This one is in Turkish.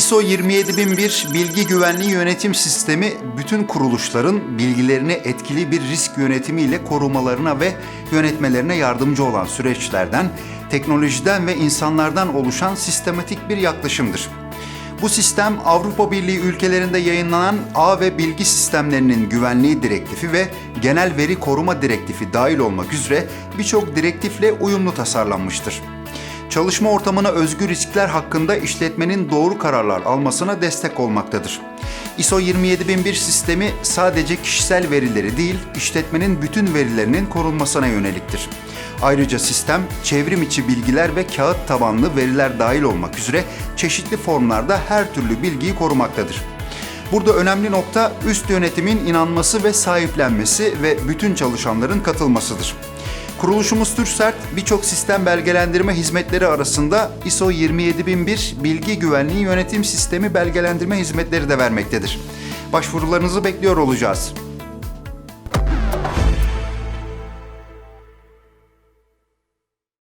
ISO 27001 Bilgi Güvenliği Yönetim Sistemi bütün kuruluşların bilgilerini etkili bir risk yönetimiyle korumalarına ve yönetmelerine yardımcı olan süreçlerden, teknolojiden ve insanlardan oluşan sistematik bir yaklaşımdır. Bu sistem Avrupa Birliği ülkelerinde yayınlanan ağ ve bilgi sistemlerinin güvenliği direktifi ve genel veri koruma direktifi dahil olmak üzere birçok direktifle uyumlu tasarlanmıştır. Çalışma ortamına özgü riskler hakkında işletmenin doğru kararlar almasına destek olmaktadır. ISO 27001 sistemi sadece kişisel verileri değil, işletmenin bütün verilerinin korunmasına yöneliktir. Ayrıca sistem çevrim içi bilgiler ve kağıt tabanlı veriler dahil olmak üzere çeşitli formlarda her türlü bilgiyi korumaktadır. Burada önemli nokta üst yönetimin inanması ve sahiplenmesi ve bütün çalışanların katılmasıdır. Kuruluşumuz TÜRSERT birçok sistem belgelendirme hizmetleri arasında ISO 27001 Bilgi Güvenliği Yönetim Sistemi belgelendirme hizmetleri de vermektedir. Başvurularınızı bekliyor olacağız.